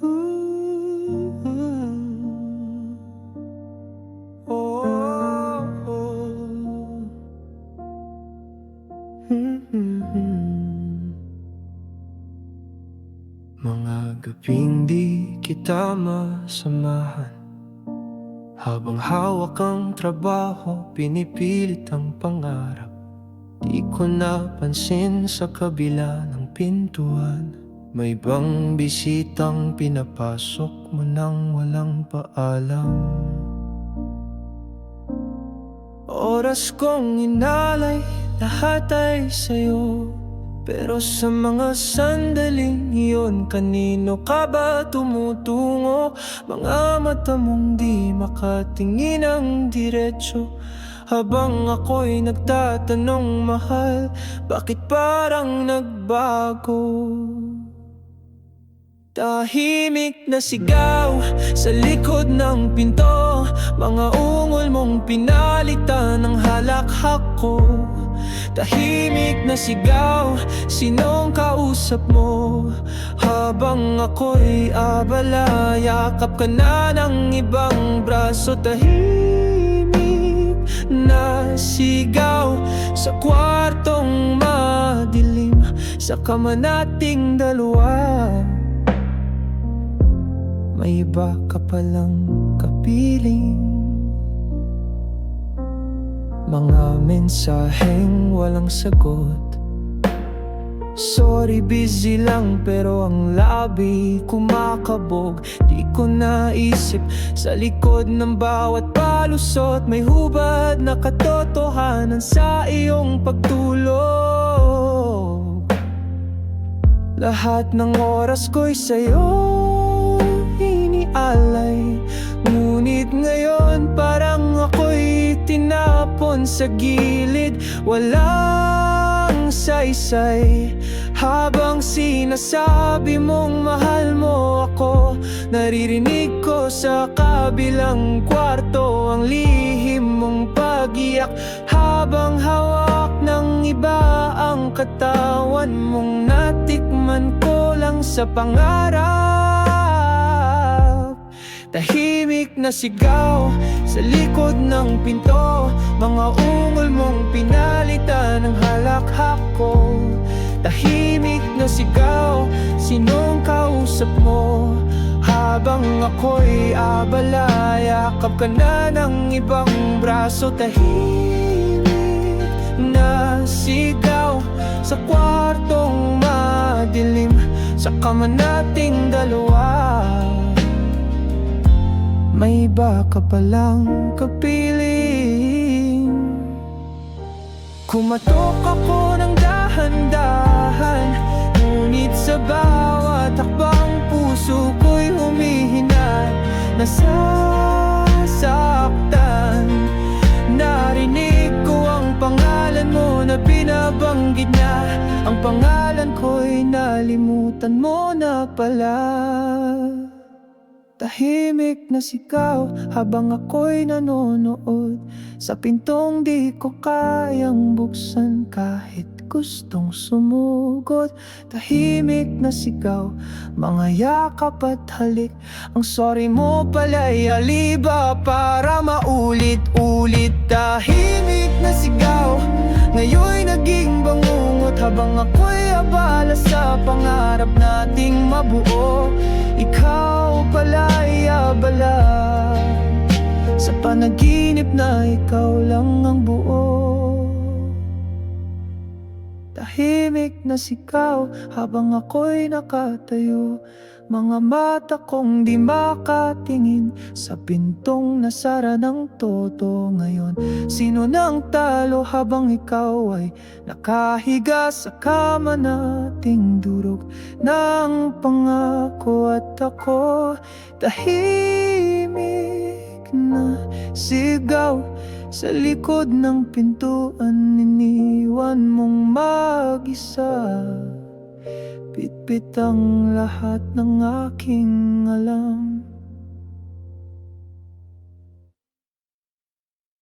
Oh, oh. Mm-hmm. Mga gabing di kita masamahan Habang hawak ang trabaho, pinipilit ang pangarap Di ko napansin sa kabila ng pintuan May bang bisitang pinapasok mo nang walang paalam Oras kong inalay, lahat ay sa'yo Pero sa mga sandaling iyon Kanino ka ba tumutungo? Mga mata mong di makatingin ang diretsyo Habang ako'y nagtatanong mahal Bakit parang nagbago? Tahimik na sigaw sa likod ng pinto. Mga ungol mong pinalitan ng halakhak ko. Tahimik na sigaw, sinong kausap mo? Habang ako'y abala, yakap ka na ng ibang braso. Tahimik na sigaw sa kwartong madilim. Sa kama nating dalawa iba ka palang kapiling. Mga mensaheng walang sagot. Sorry busy lang pero ang labi kumakabog. Di ko naisip sa likod ng bawat palusot May hubad na katotohanan sa iyong pagtulog. Lahat ng oras ko'y sa'yo alay Ngunit ngayon parang ako'y tinapon sa gilid. Walang saysay. Habang sinasabi mong mahal mo ako Naririnig ko sa kabilang kwarto Ang lihim mong pagiyak. Habang hawak ng iba ang katawan mong Natikman ko lang sa pangarap Tahimik na sigaw sa likod ng pinto. Mga ungol mong pinalitan ng halakhak ko. Tahimik na sigaw, sinong kausap mo? Habang ako'y abala, yakap ka na ng ibang braso. Tahimik na sigaw sa kwartong madilim. Sa kama nating dalawa iba ka palang kapiling. Kumatok ako ng dahan-dahan Ngunit sa bawat takbang puso ko'y humihinat. Nasasaktan Narinig ko ang pangalan mo na binabanggit niya. Ang pangalan ko'y nalimutan mo na pala Tahimik na sigaw habang ako'y nanonood. Sa pintong di ko kayang buksan kahit gustong sumugod Tahimik na sigaw, mga yakap at halik. Ang sorry mo pala'y aliba para maulit-ulit. Tahimik na sigaw, ngayon'y naging bangungot Habang ako'y abala sa pangarap nating mabuo. Ikaw pala'y abala. Sa panaginip na ikaw lang ang buo Tahimik na sigaw habang ako'y nakatayo. Mga mata kong di makatingin Sa pintong nasara ng todo ngayon. Sino nang talo habang ikaw ay nakahiga sa kama nating durog Ng pangako at ako? Tahimik na sigaw sa likod ng pintuan Iniwan mong mag-isa. Pitpit ang lahat ng aking alam